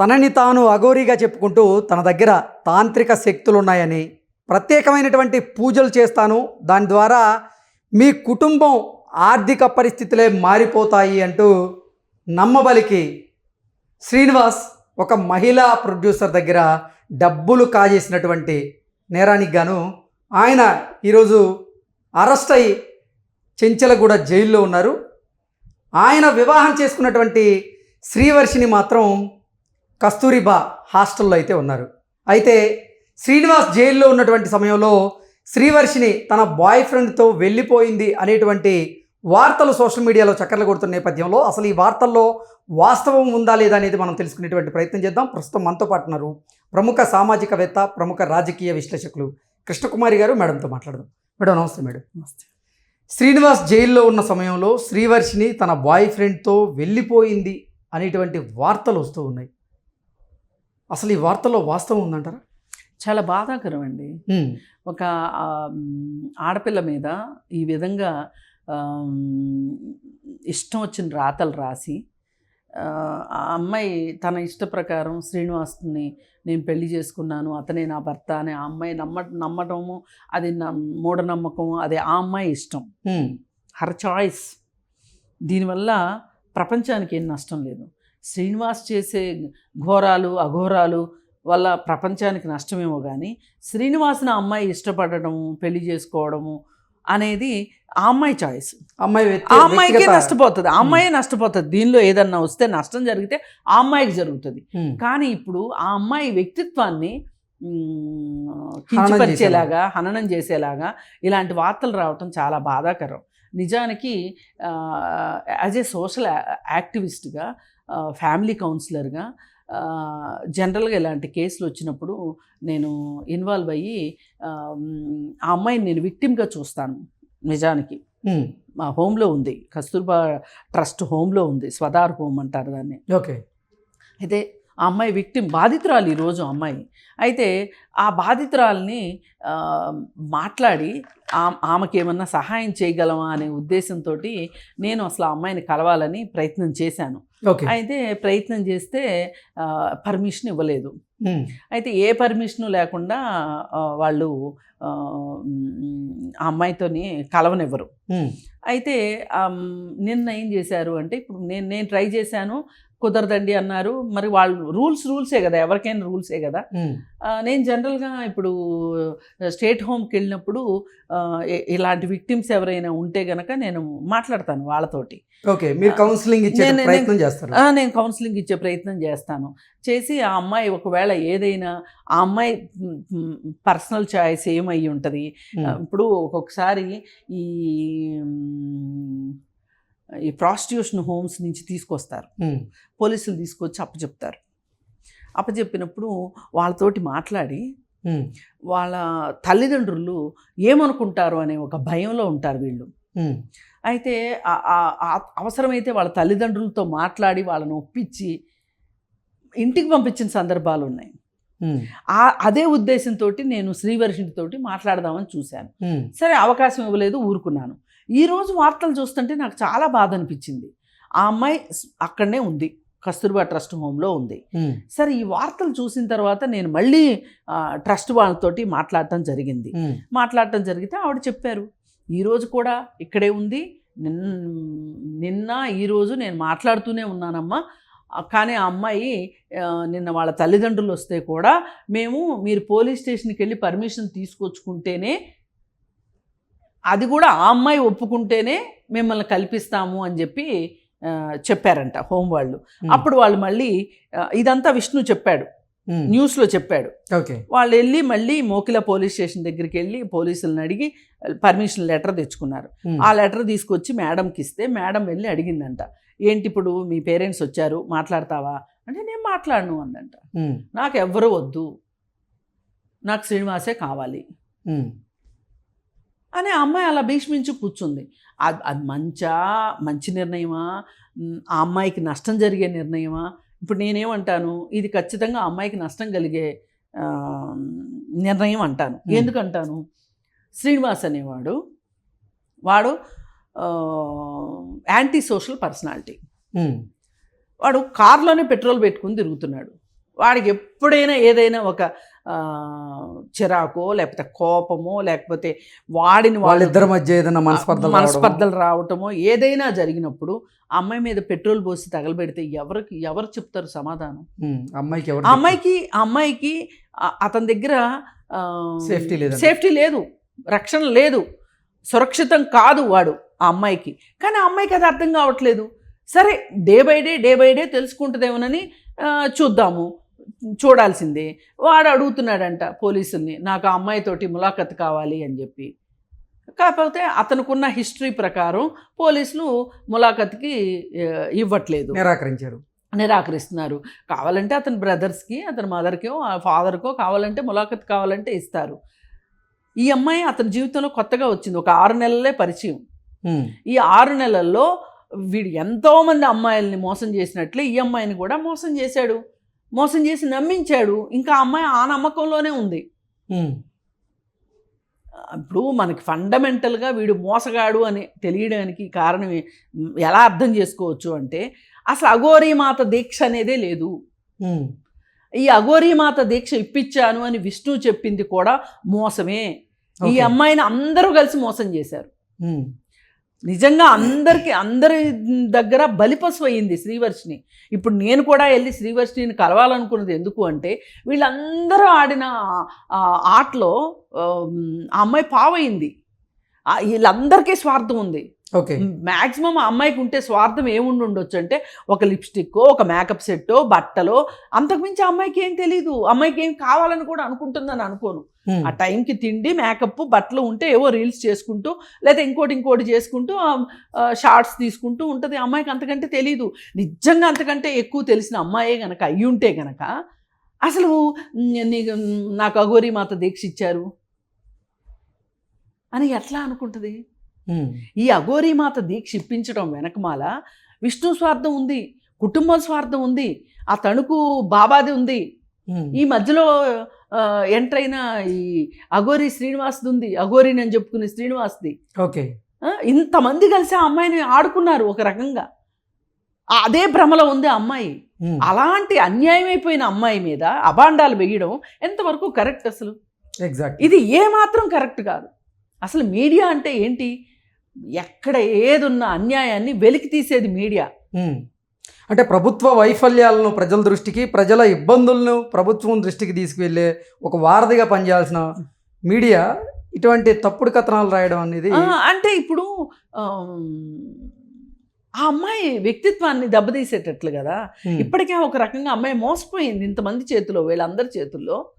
తనని తాను అఘోరీగా చెప్పుకుంటూ తన దగ్గర తాంత్రిక శక్తులు ఉన్నాయని ప్రత్యేకమైనటువంటి పూజలు చేస్తాను. దాని ద్వారా మీ కుటుంబం ఆర్థిక పరిస్థితులే మారిపోతాయి అంటూ నమ్మబలికి శ్రీనివాస్ ఒక మహిళా ప్రొడ్యూసర్ దగ్గర డబ్బులు కాజేసినటువంటి నేరానికి గాను ఆయన ఈరోజు అరెస్ట్ అయి చెంచలగూడ జైల్లో ఉన్నారు. ఆయన వివాహం చేసుకున్నటువంటి శ్రీవర్షిని మాత్రం కస్తూరిబా హాస్టల్లో అయితే ఉన్నారు. అయితే శ్రీనివాస్ జైల్లో ఉన్నటువంటి సమయంలో శ్రీవర్షిని తన బాయ్ ఫ్రెండ్తో వెళ్ళిపోయింది అనేటువంటి వార్తలు సోషల్ మీడియాలో చక్కర్లు కొడుతున్న నేపథ్యంలో అసలు ఈ వార్తల్లో వాస్తవం ఉందా లేదా అనేది మనం తెలుసుకునేటువంటి ప్రయత్నం చేద్దాం. ప్రస్తుతం మనతో పాటు ఉన్నారు ప్రముఖ సామాజికవేత్త ప్రముఖ రాజకీయ విశ్లేషకులు కృష్ణకుమారి గారు. మేడంతో మాట్లాడదాం. మేడం నమస్తే మేడం. నమస్తే. శ్రీనివాస్ జైల్లో ఉన్న సమయంలో శ్రీవర్షిని తన బాయ్ ఫ్రెండ్తో వెళ్ళిపోయింది అనేటువంటి వార్తలు వస్తూ ఉన్నాయి. అసలు ఈ వార్తల్లో వాస్తవం ఉందంటారా? చాలా బాధాకరం అండి ఒక ఆడపిల్ల మీద ఈ విధంగా ఇష్టం వచ్చిన రాతలు రాసి ఆ అమ్మాయి తన ఇష్ట ప్రకారం శ్రీనివాస్ని నేను పెళ్ళి చేసుకున్నాను అతనే నా భర్త అని ఆ అమ్మాయి నమ్మ నమ్మటము అది న మూఢనమ్మకం అది ఆ అమ్మాయి ఇష్టం. Her choice. దీనివల్ల ప్రపంచానికి ఏం నష్టం లేదు. శ్రీనివాస్ చేసే ఘోరాలు అఘోరాలు వల్ల ప్రపంచానికి నష్టమేమో కానీ శ్రీనివాస్ని అమ్మాయి ఇష్టపడటము పెళ్ళి చేసుకోవడము అనేది ఆ అమ్మాయి చాయిస్. అమ్మాయి ఆ అమ్మాయికే నష్టపోతుంది. ఆ అమ్మాయే నష్టపోతుంది. దీనిలో ఏదన్నా వస్తే నష్టం జరిగితే ఆ అమ్మాయికి జరుగుతుంది. కానీ ఇప్పుడు ఆ అమ్మాయి వ్యక్తిత్వాన్ని కించపరిచేలాగా హననం చేసేలాగా ఇలాంటి వార్తలు రావటం చాలా బాధాకరం. నిజానికి యాజ్ ఏ సోషల్ యాక్టివిస్ట్గా ఫ్యామిలీ కౌన్సిలర్గా జనరల్గా ఇలాంటి కేసులు వచ్చినప్పుడు నేను ఇన్వాల్వ్ అయ్యి ఆ, అమ్మాయిని నేను విక్టిమ్గా చూస్తాను నిజానికి. మా హోమ్లో ఉంది. కస్తూర్బా ట్రస్ట్ హోమ్లో ఉంది. స్వదార్ హోమ్ అంటారు దాన్ని. ఓకే. అయితే ఆ అమ్మాయి విక్టిమ్ బాధితురాలు ఈరోజు అమ్మాయి. అయితే ఆ బాధితురాల్ని మాట్లాడి ఆమెకి ఏమన్నా సహాయం చేయగలమా అనే ఉద్దేశంతో నేను అసలు ఆ అమ్మాయిని కలవాలని ప్రయత్నం చేశాను. ఓకే. అయితే ప్రయత్నం చేస్తే పర్మిషన్ ఇవ్వలేదు. అయితే ఏ పర్మిషను లేకుండా వాళ్ళు ఆ, అమ్మాయితోని కలవనివ్వరు. అయితే నిన్న ఏం చేశారు అంటే ఇప్పుడు నేను నేను ట్రై చేశాను కుదరదండి అన్నారు. మరి వాళ్ళు రూల్స్ రూల్సే కదా ఎవరికైనా రూల్సే కదా. నేను జనరల్గా ఇప్పుడు స్టేట్ హోమ్కి వెళ్ళినప్పుడు ఇలాంటి విక్టిమ్స్ ఎవరైనా ఉంటే గనక నేను మాట్లాడతాను వాళ్ళతోటి. ఓకే మీరు కౌన్సిలింగ్ ఇచ్చే నేను- ప్రయత్నం చేస్తారు. ఆ, నేను కౌన్సిలింగ్ ఇచ్చే ప్రయత్నం చేస్తాను. చేసి ఆ అమ్మాయి ఒకవేళ ఏదైనా ఆ అమ్మాయి పర్సనల్ చాయిస్ ఏమై ఉంటుంది? ఇప్పుడు ఒక్కొక్కసారి ఈ ఈ ప్రాస్టిట్యూషన్ హోమ్స్ నుంచి తీసుకొస్తారు. పోలీసులు తీసుకొచ్చి అప్పచెప్తారు. అప్పచెప్పినప్పుడు వాళ్ళతోటి మాట్లాడి వాళ్ళ తల్లిదండ్రులు ఏమనుకుంటారు అనే ఒక భయంలో ఉంటారు వీళ్ళు. అయితే అవసరమైతే వాళ్ళ తల్లిదండ్రులతో మాట్లాడి వాళ్ళని ఒప్పించి ఇంటికి పంపించిన సందర్భాలు ఉన్నాయి. అదే ఉద్దేశంతో నేను శ్రీవర్షినితోటి మాట్లాడదామని చూశాను. సరే అవకాశం ఇవ్వలేదు ఊరుకున్నాను. ఈరోజు వార్తలు చూస్తుంటే నాకు చాలా బాధ అనిపించింది. ఆ అమ్మాయి అక్కడనే ఉంది. కస్తూర్బా ట్రస్ట్ హోమ్లో ఉంది. సరే ఈ వార్తలు చూసిన తర్వాత నేను మళ్ళీ ట్రస్ట్ వాళ్ళతోటి మాట్లాడటం జరిగింది. మాట్లాడటం జరిగితే ఆవిడ చెప్పారు. ఈరోజు కూడా ఇక్కడే ఉంది. నిన్న నిన్న ఈరోజు నేను మాట్లాడుతూనే ఉన్నానమ్మా. కానీ ఆ అమ్మాయి నిన్న వాళ్ళ తల్లిదండ్రులు వస్తే కూడా మేము మీరు పోలీస్ స్టేషన్కి వెళ్ళి పర్మిషన్ తీసుకొచ్చుకుంటేనే అది కూడా ఆ అమ్మాయి ఒప్పుకుంటేనే మిమ్మల్ని కల్పిస్తాము అని చెప్పి చెప్పారంట హోం వాళ్ళు అప్పుడు వాళ్ళు మళ్ళీ ఇదంతా విష్ణు చెప్పాడు. న్యూస్లో చెప్పాడు. ఓకే. వాళ్ళు వెళ్ళి మళ్ళీ మోకిల పోలీస్ స్టేషన్ దగ్గరికి వెళ్ళి పోలీసులను అడిగి పర్మిషన్ లెటర్ తెచ్చుకున్నారు. ఆ లెటర్ తీసుకొచ్చి మేడంకి ఇస్తే మేడం వెళ్ళి అడిగిందంట. ఏంటి ఇప్పుడు మీ పేరెంట్స్ వచ్చారు మాట్లాడతావా? అంటే నేను మాట్లాడను అందంట. నాకు ఎవ్వరు వద్దు. నాకు శ్రీనివాసే కావాలి. అని ఆ అమ్మాయి అలా భీష్మించి కూర్చుంది. అది అది మంచా? మంచి నిర్ణయమా? ఆ అమ్మాయికి నష్టం జరిగే నిర్ణయమా? ఇప్పుడు నేనేమంటాను? ఇది ఖచ్చితంగా ఆ అమ్మాయికి నష్టం కలిగే నిర్ణయం అంటాను. ఎందుకంటాను? శ్రీనివాస్ అనేవాడు వాడు యాంటీ సోషల్ పర్సనాలిటీ. వాడు కార్లోనే పెట్రోల్ పెట్టుకుని తిరుగుతున్నాడు. వాడికి ఎప్పుడైనా ఏదైనా ఒక చిరాకో లేకపోతే కోపమో లేకపోతే వాడిని వాళ్ళు వాళ్ళిద్దరి మధ్య ఏదైనా మనస్పర్ధలు రావడమో. మనస్పర్ధలు రావటమో ఏదైనా జరిగినప్పుడు అమ్మాయి మీద పెట్రోల్ పోసి తగలబెడితే ఎవరికి ఎవరు చెప్తారు సమాధానం? అమ్మాయికి ఎవరు అమ్మాయికి అమ్మాయికి అతని దగ్గర Safety లేదంట. సేఫ్టీ లేదు. రక్షణ లేదు. సురక్షితం కాదు వాడు ఆ అమ్మాయికి. కానీ ఆ అమ్మాయికి అది అర్థం కావట్లేదు. సరే day by day day by day తెలుసుకుంటుందేమోనని చూద్దాము. చూడాల్సిందే. వాడు అడుగుతున్నాడంట పోలీసుల్ని నాకు ఆ అమ్మాయితోటి ములాఖత్ కావాలి అని చెప్పి. కాకపోతే అతనుకున్న హిస్టరీ ప్రకారం పోలీసులు ములాఖత్కి ఇవ్వట్లేదు. నిరాకరించారు. నిరాకరిస్తున్నారు. కావాలంటే అతని బ్రదర్స్కి అతని మదర్కో ఫాదర్కో కావాలంటే ములాఖత్ కావాలంటే ఇస్తారు. ఈ అమ్మాయి అతని జీవితంలో కొత్తగా వచ్చింది. ఒక ఆరు నెలలే పరిచయం. ఈ ఆరు నెలల్లో వీడు ఎంతోమంది అమ్మాయిల్ని మోసం చేసినట్లే ఈ అమ్మాయిని కూడా మోసం చేశాడు. మోసం చేసి నమ్మించాడు. ఇంకా అమ్మాయి ఆ నమ్మకంలోనే ఉంది. ఇప్పుడు మనకి ఫండమెంటల్గా వీడు మోసగాడు అని తెలియడానికి కారణం ఎలా అర్థం చేసుకోవచ్చు అంటే అసలు అఘోరీ మాత దీక్ష అనేదే లేదు. ఈ అఘోరీ మాత దీక్ష ఇప్పించాను అని విష్ణు చెప్పింది కూడా మోసమే. ఈ. అమ్మాయిని అందరూ కలిసి మోసం చేశారు. నిజంగా అందరికి అందరి దగ్గర బలిపశు అయింది శ్రీవర్షిని ఇప్పుడు నేను కూడా వెళ్ళి శ్రీవర్షిని కలవాలనుకున్నది ఎందుకు అంటే వీళ్ళందరూ ఆడిన ఆటలో ఆ, అమ్మాయి పావైంది. వీళ్ళందరికీ స్వార్థం ఉంది. ఓకే. మ్యాక్సిమం ఆ అమ్మాయికి ఉంటే స్వార్థం ఏముండి ఉండొచ్చు అంటే ఒక లిప్స్టిక్ ఒక మేకప్ సెట్టో బట్టలో. అంతకుమించి అమ్మాయికి ఏం తెలీదు. అమ్మాయికి ఏం కావాలని కూడా అనుకుంటుందని అనుకోను. ఆ టైంకి తిండి మేకప్ బట్టలు ఉంటే ఏవో రీల్స్ చేసుకుంటూ లేదా ఇంకోటి ఇంకోటి చేసుకుంటూ షార్ట్స్ తీసుకుంటూ ఉంటుంది. అమ్మాయికి అంతకంటే తెలియదు నిజంగా అంతకంటే ఎక్కువ తెలిసిన అమ్మాయే గనక అయ్యి ఉంటే గనక అసలు నీకు నాకు అఘోరీ మాత దీక్ష ఇచ్చారు అని ఎట్లా అనుకుంటుంది? ఈ అఘోరీ మాత దీక్ష ఇప్పించడం వెనకమాల విష్ణు స్వార్థం ఉంది కుటుంబ స్వార్థం ఉంది ఆ తణుకు బాబాది ఉంది. ఈ మధ్యలో ఎంటర్ అయిన ఈ అఘోరి శ్రీనివాస్ది ఉంది అఘోరి అని చెప్పుకునే శ్రీనివాస్ది. ఓకే. ఇంతమంది కలిసి ఆ అమ్మాయిని ఆడుకున్నారు ఒక రకంగా. అదే భ్రమలో ఉంది అమ్మాయి. అలాంటి అన్యాయమైపోయిన అమ్మాయి మీద అభాండాలు వేయడం ఎంతవరకు కరెక్ట్ అసలు? ఎగ్జాక్ట్ ఇది ఏ మాత్రం కరెక్ట్ కాదు. అసలు మీడియా అంటే ఏంటి? ఎక్కడ ఏదున్న అన్యాయాన్ని వెలికి తీసేది మీడియా. అంటే ప్రభుత్వ వైఫల్యాలను ప్రజల దృష్టికి ప్రజల ఇబ్బందులను ప్రభుత్వం దృష్టికి తీసుకువెళ్ళే ఒక వారధిగా పనిచేయాల్సిన మీడియా ఇటువంటి తప్పుడు కథనాలు రాయడం అనేది అంటే ఇప్పుడు ఆ అమ్మాయి వ్యక్తిత్వాన్ని దెబ్బతీసేటట్లు కదా. ఇప్పటికే ఒక రకంగా అమ్మాయి మోసపోయింది ఇంతమంది చేతిలో వీళ్ళందరి చేతుల్లో.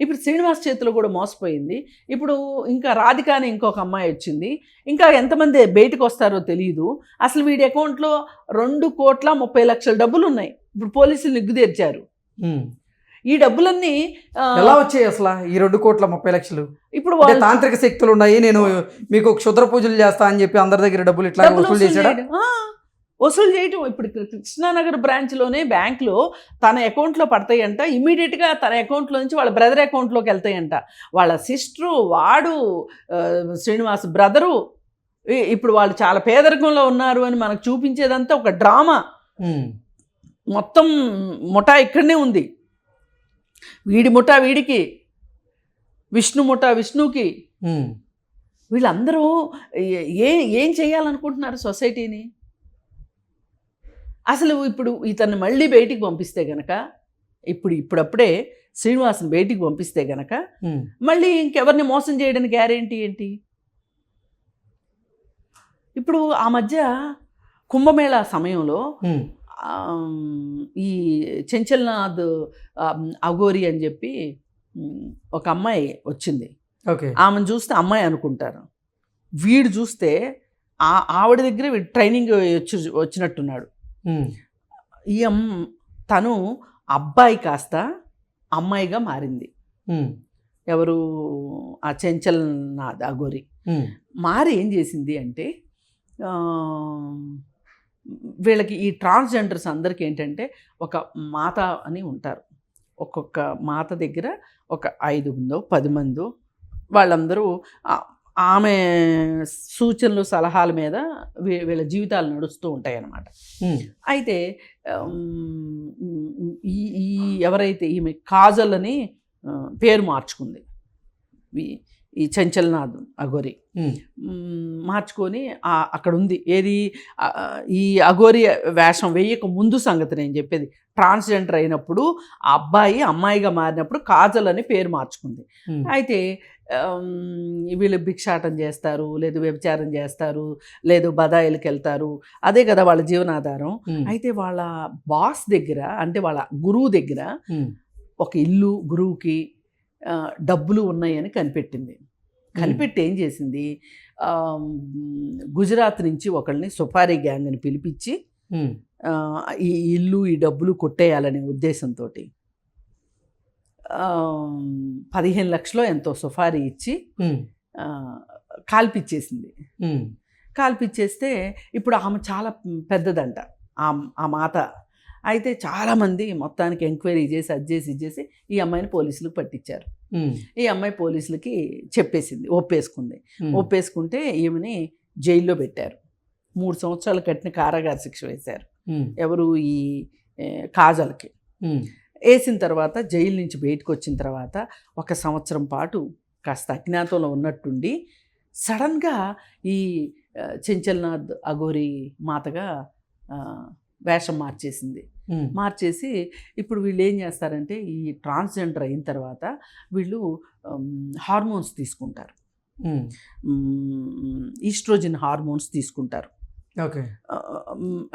ఇప్పుడు శ్రీనివాస్ చేతిలో కూడా మోసపోయింది. ఇప్పుడు ఇంకా రాధిక అని ఇంకొక అమ్మాయి వచ్చింది. ఇంకా ఎంతమంది బయటకు వస్తారో తెలియదు అసలు వీడి అకౌంట్లో రెండు కోట్ల ముప్పై లక్షల డబ్బులు ఉన్నాయి. ఇప్పుడు పోలీసులు నిగ్గు తెరిచారు ఉమ్. ఈ డబ్బులన్నీ ఎలా వచ్చాయి అసలు ఈ రెండు కోట్ల ముప్పై లక్షలు? ఇప్పుడు తాంత్రిక శక్తులు ఉన్నాయి. నేను మీకు క్షుద్ర పూజలు చేస్తా అని చెప్పి అందరి దగ్గర డబ్బులు ఇట్లా వసూలు చేశాడా? వసూలు చేయటం ఇప్పుడు కృష్ణానగర్ బ్రాంచ్లోనే బ్యాంక్లో తన అకౌంట్లో పడతాయంట. ఇమీడియట్గా తన అకౌంట్లో నుంచి వాళ్ళ బ్రదర్ అకౌంట్లోకి వెళ్తాయంట. వాళ్ళ సిస్టరు వాడు శ్రీనివాస్ బ్రదరు ఇప్పుడు వాళ్ళు చాలా పేదరికంలో ఉన్నారు అని మనకు చూపించేదంతా ఒక డ్రామా మొత్తం ముఠా ఇక్కడనే ఉంది. వీడి ముఠా వీడికి విష్ణు ముఠా విష్ణుకి. వీళ్ళందరూ ఏ ఏం చేయాలనుకుంటున్నారు సొసైటీని? అసలు ఇప్పుడు ఇతన్ని మళ్ళీ బయటికి పంపిస్తే గనక ఇప్పుడు ఇప్పుడప్పుడే శ్రీనివాస్ని బయటికి పంపిస్తే గనక మళ్ళీ ఇంకెవరిని మోసం చేయడానికి గ్యారెంటీ ఏంటి? ఇప్పుడు ఆ మధ్య కుంభమేళా సమయంలో ఈ చెంచల్నాథ్ అఘోరి అని చెప్పి ఒక అమ్మాయి వచ్చింది. ఓకే. ఆమెను చూస్తే అమ్మాయి అనుకుంటారు. వీడు చూస్తే ఆ ఆవిడ దగ్గర ట్రైనింగ్ వచ్చి వచ్చినట్టున్నాడు. ఈ అమ్ తను అబ్బాయి కాస్త అమ్మాయిగా మారింది. ఎవరు? ఆ చెంచల్ అఘోరి. ఉమ్, మారి ఏం చేసింది అంటే వీళ్ళకి ఈ ట్రాన్స్జెండర్స్ అందరికీ ఏంటంటే ఒక మాత అని ఉంటారు. ఒక్కొక్క మాత దగ్గర ఒక ఐదు మందో పది మందో వాళ్ళందరూ ఆమె సూచనలు సలహాల మీద వీ- వీళ్ళ జీవితాలు నడుస్తూ ఉంటాయి అన్నమాట అయితే ఈ ఈ ఎవరైతే ఈమె కాజల్ అని పేరు మార్చుకుంది. ఈ- చంచల్నాథ్ మ్, మార్చుకొని అక్కడ ఉంది ఏది? ఈ అఘోరి వేషం వేయక ముందు సంగతి నేను చెప్పేది. ట్రాన్స్జెండర్ అయినప్పుడు ఆ అబ్బాయి అమ్మాయిగా మారినప్పుడు కాజల్ అని పేరు మార్చుకుంది. అయితే వీళ్ళు భిక్షాటం చేస్తారు లేదు వ్యభిచారం చేస్తారు లేదు బదాయిలకి వెళ్తారు. అదే కదా వాళ్ళ జీవనాధారం. అయితే వాళ్ళ బాస్ దగ్గర అంటే వాళ్ళ గురువు దగ్గర ఒక ఇల్లు గురువుకి డబ్బులు ఉన్నాయని కనిపెట్టింది. కనిపెట్టి ఏం చేసింది? గుజరాత్ నుంచి ఒకళ్ళని సుపారీ గ్యాంగ్ని పిలిపించి ఉమ్, ఆ, ఈ ఇల్లు ఈ డబ్బులు కొట్టేయాలనే ఉద్దేశంతో పదిహేను లక్షలో ఎంతో సుపారీ ఇచ్చి కాల్పిచ్చేసింది. కాల్పిచ్చేస్తే ఇప్పుడు ఆమె చాలా పెద్దదంట. ఆ ఆ మాత అయితే చాలామంది మొత్తానికి ఎంక్వైరీ చేసి అది చేసి ఇది చేసి ఈ అమ్మాయిని పోలీసులకు పట్టించారు. ఈ అమ్మాయి పోలీసులకి చెప్పేసింది ఒప్పేసుకుంది. ఒప్పేసుకుంటే ఈమెని జైల్లో పెట్టారు. మూడు సంవత్సరాలు కట్టిన కారాగార శిక్ష వేశారు. ఎవరు? ఈ కాజల్కి. వేసిన తర్వాత జైలు నుంచి బయటకు వచ్చిన తర్వాత ఒక సంవత్సరం పాటు కాస్త అజ్ఞాతంలో ఉన్నట్టుండి సడన్గా ఈ చెంచల్నాథ్ అఘోరి మాతగా వేషం మార్చేసింది. మార్చేసి ఇప్పుడు వీళ్ళు ఏం చేస్తారంటే ఈ ట్రాన్స్జెండర్ అయిన తర్వాత వీళ్ళు హార్మోన్స్ తీసుకుంటారు. ఈస్ట్రోజన్ హార్మోన్స్ తీసుకుంటారు. ఓకే.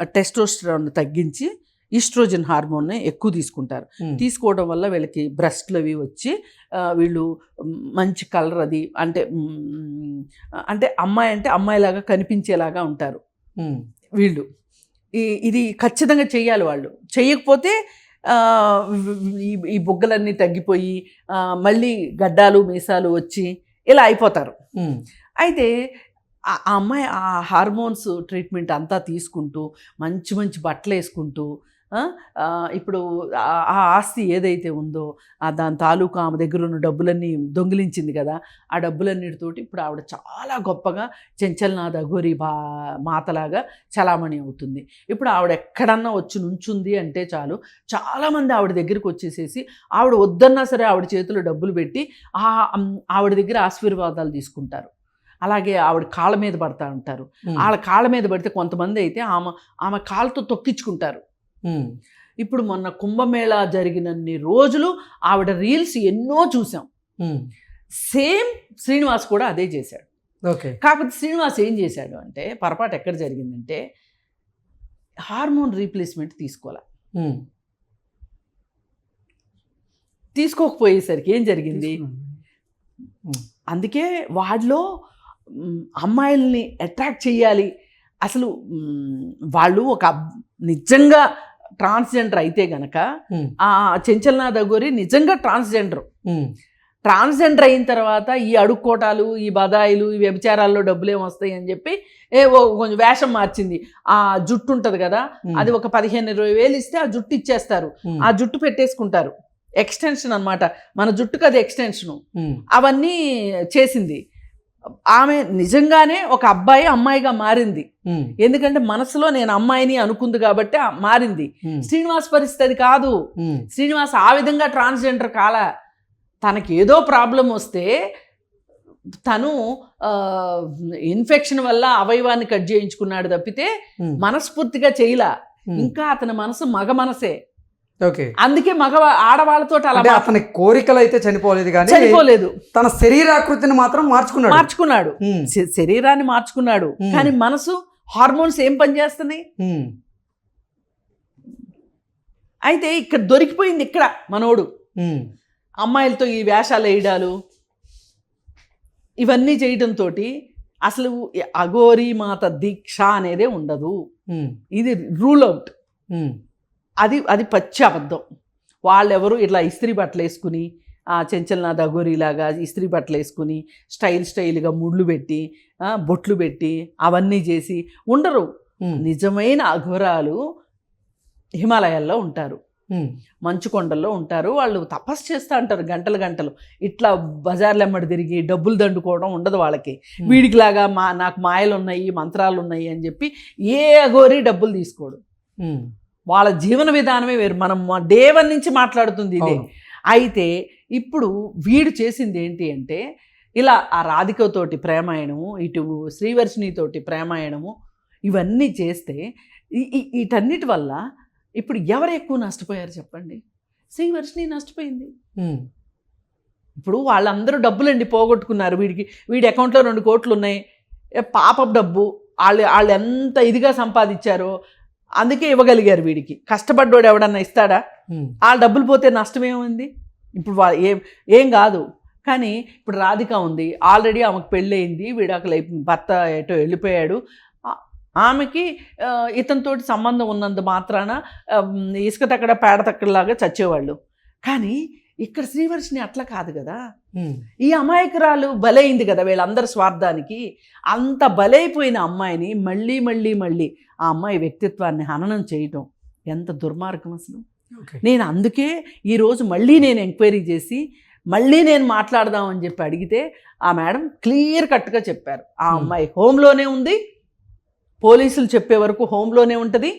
టెస్టోస్టరాన్ తగ్గించి ఈస్ట్రోజన్ హార్మోన్ని ఎక్కువ తీసుకుంటారు. తీసుకోవడం వల్ల వీళ్ళకి బ్రెస్ట్లు అవి వచ్చి వీళ్ళు మంచి కలర్ అది అంటే అంటే అమ్మాయి అంటే అమ్మాయిలాగా కనిపించేలాగా ఉంటారు. వీళ్ళు. ఇది ఖచ్చితంగా చెయ్యాలి వాళ్ళు. చెయ్యకపోతే ఆ, ఈ బుగ్గలన్నీ తగ్గిపోయి మళ్ళీ గడ్డాలు మీసాలు వచ్చి ఇలా అయిపోతారు. అయితే ఆ అమ్మాయి ఆ హార్మోన్స్ ట్రీట్మెంట్ అంతా తీసుకుంటూ మంచి మంచి బట్టలు వేసుకుంటూ ఇప్పుడు ఆ- ఆస్తి ఏదైతే ఉందో ఆ దాని తాలూకా ఆమె దగ్గర ఉన్న డబ్బులన్నీ దొంగిలించింది కదా ఆ డబ్బులన్నిటితోటి ఇప్పుడు ఆవిడ చాలా గొప్పగా చెంచల్నాథ్ అఘోరి బా మాతలాగా చలామణి అవుతుంది. ఇప్పుడు ఆవిడ ఎక్కడన్నా వచ్చి నుంచుంది అంటే చాలు చాలామంది ఆవిడ దగ్గరికి వచ్చేసేసి ఆవిడ వద్దన్నా సరే ఆవిడ చేతిలో డబ్బులు పెట్టి ఆ ఆవిడ దగ్గర ఆశీర్వాదాలు తీసుకుంటారు. అలాగే ఆవిడ కాళ్ళ మీద పడతా ఉంటారు. వాళ్ళ కాళ్ళ మీద పడితే కొంతమంది అయితే ఆమె ఆమె కాళ్ళతో తొక్కించుకుంటారు. ఇప్పుడు మొన్న కుంభమేళా జరిగినన్ని రోజులు ఆవిడ రీల్స్ ఎన్నో చూసాం. సేమ్ శ్రీనివాస్ కూడా అదే చేశాడు. ఓకే. కాకపోతే శ్రీనివాస్ ఏం చేశాడు అంటే పొరపాటు ఎక్కడ జరిగిందంటే హార్మోన్ రీప్లేస్మెంట్ తీసుకోవాలి తీసుకోకపోయేసరికి ఏం జరిగింది? అందుకే వాడిలో అమ్మాయిల్ని అట్రాక్ట్ చేయాలి అసలు వాళ్ళు ఒక నిజంగా ట్రాన్స్జెండర్ అయితే గనక ఆ చెంచల్నాథ్ అగోరి నిజంగా ట్రాన్స్జెండర్. ట్రాన్స్జెండర్ అయిన తర్వాత ఈ అడుక్కోటాలు ఈ బదాయిలు ఈ వ్యభిచారాల్లో డబ్బులు వస్తాయి అని చెప్పి ఏ కొంచెం వేషం మార్చింది. ఆ జుట్టు ఉంటుంది కదా అది ఒక పదిహేను ఇరవై వేలు ఇస్తే ఆ జుట్టు ఇచ్చేస్తారు. ఆ జుట్టు పెట్టేసుకుంటారు. ఎక్స్టెన్షన్ అన్నమాట. మన జుట్టుకు అది ఎక్స్టెన్షను. అవన్నీ చేసింది. ఆమె నిజంగానే ఒక అబ్బాయి అమ్మాయిగా మారింది. ఎందుకంటే మనసులో నేను అమ్మాయిని అనుకుంది కాబట్టి మారింది. శ్రీనివాస్ పరిస్థితి కాదు. శ్రీనివాస్ ఆ విధంగా ట్రాన్స్జెండర్ కాల తనకి ఏదో ప్రాబ్లం వస్తే తను ఇన్ఫెక్షన్ వల్ల అవయవాన్ని కట్ చేయించుకున్నాడు తప్పితే మనస్ఫూర్తిగా చేయలా. ఇంకా అతని మనసు మగ మనసే. ఓకే. అందుకే మగ ఆడవాళ్ళతో అలా అతని కోరికలు అయితే చనిపోలేదు కానీ చనిపోలేదు. తన శరీరాకృతిని మాత్రం మార్చుకున్నాడు. మార్చుకున్నాడు. శరీరాన్ని మార్చుకున్నాడు. కానీ మనసు హార్మోన్స్ ఏం పనిచేస్తున్నాయి అయితే ఇక్కడ దొరికిపోయింది ఇక్కడ మనోడు. అమ్మాయిలతో ఈ వేషాలు వేయడాలు ఇవన్నీ చేయడంతో అసలు అఘోరీ మాత దీక్ష అనేదే ఉండదు. ఇది రూల్ అవుట్. అది అది పచ్చి అబద్ధం. వాళ్ళెవరు ఇట్లా ఇస్త్రీ బట్టలు వేసుకుని ఆ చెంచల్నాథ్ అఘోరీలాగా ఇస్త్రీ బట్టలు వేసుకుని స్టైల్ స్టైల్గా ముళ్ళు పెట్టి బొట్లు పెట్టి అవన్నీ చేసి ఉండరు. నిజమైన అఘోరాలు హిమాలయాల్లో ఉంటారు. మంచు కొండల్లో ఉంటారు. వాళ్ళు తపస్సు చేస్తూ ఉంటారు గంటలు గంటలు. ఇట్లా బజార్లు ఎమ్మడి తిరిగి డబ్బులు దండుకోవడం ఉండదు వాళ్ళకి. వీడికిలాగా మా నాకు మాయలు ఉన్నాయి మంత్రాలు ఉన్నాయి అని చెప్పి ఏ అగోరి డబ్బులు తీసుకోడు. వాళ్ళ జీవన విధానమే వేరు. మనం డే వన్ నుంచి మాట్లాడుతుంది ఇదే. అయితే ఇప్పుడు వీడు చేసింది ఏంటి అంటే ఇలా ఆ రాధికతోటి ప్రేమాయణము ఇటు శ్రీవర్షిణితోటి ప్రేమాయణము ఇవన్నీ చేస్తే వీటన్నిటి వల్ల ఇప్పుడు ఎవరు ఎక్కువ నష్టపోయారు చెప్పండి? శ్రీవర్షిణి నష్టపోయింది. ఇప్పుడు వాళ్ళందరూ డబ్బులండి పోగొట్టుకున్నారు. వీడికి వీడి అకౌంట్లో రెండు కోట్లు ఉన్నాయి. ఏ పాపపు డబ్బు వాళ్ళు వాళ్ళు ఎంత ఇదిగా సంపాదించారో అందుకే ఇవ్వగలిగారు వీడికి. కష్టపడ్డోడు ఎవడన్నా ఇస్తాడా? ఆ డబ్బులు పోతే నష్టం ఏముంది? ఇప్పుడు వా- ఏం ఏం కాదు. కానీ ఇప్పుడు రాధిక ఉంది. ఆల్రెడీ ఆమెకు పెళ్ళయింది. విడాకులు అయిపోయింది భర్త ఎటో వెళ్ళిపోయాడు. ఆమెకి ఇతనితోటి సంబంధం ఉన్నంత మాత్రాన ఇసుక తక్కడ పేడ తక్కడలాగా చచ్చేవాళ్ళు. కానీ ఇక్కడ శ్రీవర్షిని అట్లా కాదు కదా. ఈ అమాయకురాలు బలైంది కదా వీళ్ళందరి స్వార్థానికి. అంత బలైపోయిన అమ్మాయిని మళ్ళీ మళ్ళీ మళ్ళీ ఆ అమ్మాయి వ్యక్తిత్వాన్ని హననం చేయటం ఎంత దుర్మార్గం అసలు. నేను అందుకే ఈరోజు మళ్ళీ నేను ఎంక్వైరీ చేసి మళ్ళీ నేను మాట్లాడదామని చెప్పి అడిగితే ఆ మేడం క్లియర్ కట్గా చెప్పారు. ఆ. అమ్మాయి హోమ్లోనే ఉంది పోలీసులు చెప్పే వరకు హోమ్లోనే ఉంటుంది.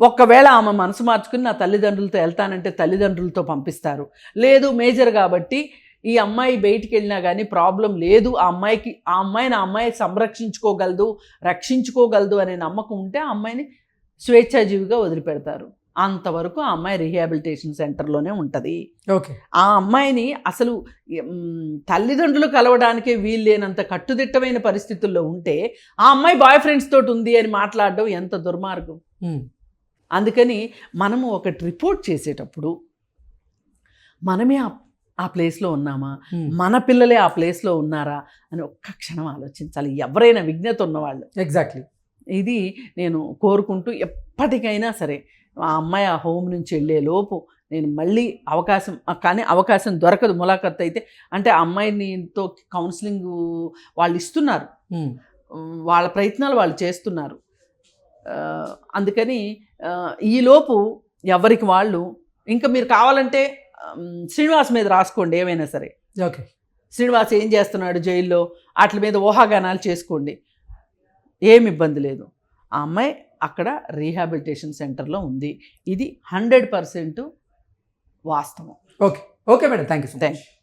ఒక్కవేళ ఆమె మనసు మార్చుకుని నా తల్లిదండ్రులతో వెళ్తానంటే తల్లిదండ్రులతో పంపిస్తారు. లేదు మేజర్ కాబట్టి ఈ అమ్మాయి బయటికి వెళ్ళినా కానీ ప్రాబ్లం లేదు. ఆ అమ్మాయికి ఆ అమ్మాయిని ఆ అమ్మాయి సంరక్షించుకోగలదు రక్షించుకోగలదు అనే నమ్మకం ఉంటే ఆ అమ్మాయిని స్వేచ్ఛాజీవిగా వదిలిపెడతారు. అంతవరకు ఆ అమ్మాయి రీహాబిలిటేషన్ సెంటర్లోనే ఉంటుంది. ఓకే. ఆ అమ్మాయిని అసలు తల్లిదండ్రులు కలవడానికే వీలు లేనంత కట్టుదిట్టమైన పరిస్థితుల్లో ఉంటే ఆ అమ్మాయి బాయ్ ఫ్రెండ్స్ తోటి ఉంది అని మాట్లాడడం ఎంత దుర్మార్గం. అందుకని మనము ఒకటి రిపోర్ట్ చేసేటప్పుడు మనమే ఆ ప్లేస్లో ఉన్నామా? మన పిల్లలే ఆ ప్లేస్లో ఉన్నారా? అని ఒక్క క్షణం ఆలోచించాలి. ఎవరైనా విజ్ఞత ఉన్నవాళ్ళు. ఎగ్జాక్ట్లీ ఇది నేను కోరుకుంటూ ఎప్పటికైనా సరే ఆ అమ్మాయి ఆ హోమ్ నుంచి వెళ్ళే లోపు నేను మళ్ళీ అవకాశం కానీ అవకాశం దొరకదు. ములాఖత్ అయితే అంటే ఆ అమ్మాయినితో కౌన్సిలింగ్ వాళ్ళు ఇస్తున్నారు. వాళ్ళ ప్రయత్నాలు వాళ్ళు చేస్తున్నారు. అందుకని ఈలోపు ఎవరికి వాళ్ళు ఇంకా మీరు కావాలంటే శ్రీనివాస్ మీద రాసుకోండి ఏమైనా సరే. ఓకే. శ్రీనివాస్ ఏం చేస్తున్నాడు జైల్లో? వాటి మీద ఊహాగానాలు చేసుకోండి. ఏమి ఇబ్బంది లేదు. ఆ అమ్మాయి అక్కడ రీహాబిలిటేషన్ సెంటర్లో ఉంది. ఇది హండ్రెడ్ పర్సెంట్ వాస్తవం. Okay. Okay madam. Thank you Thank much.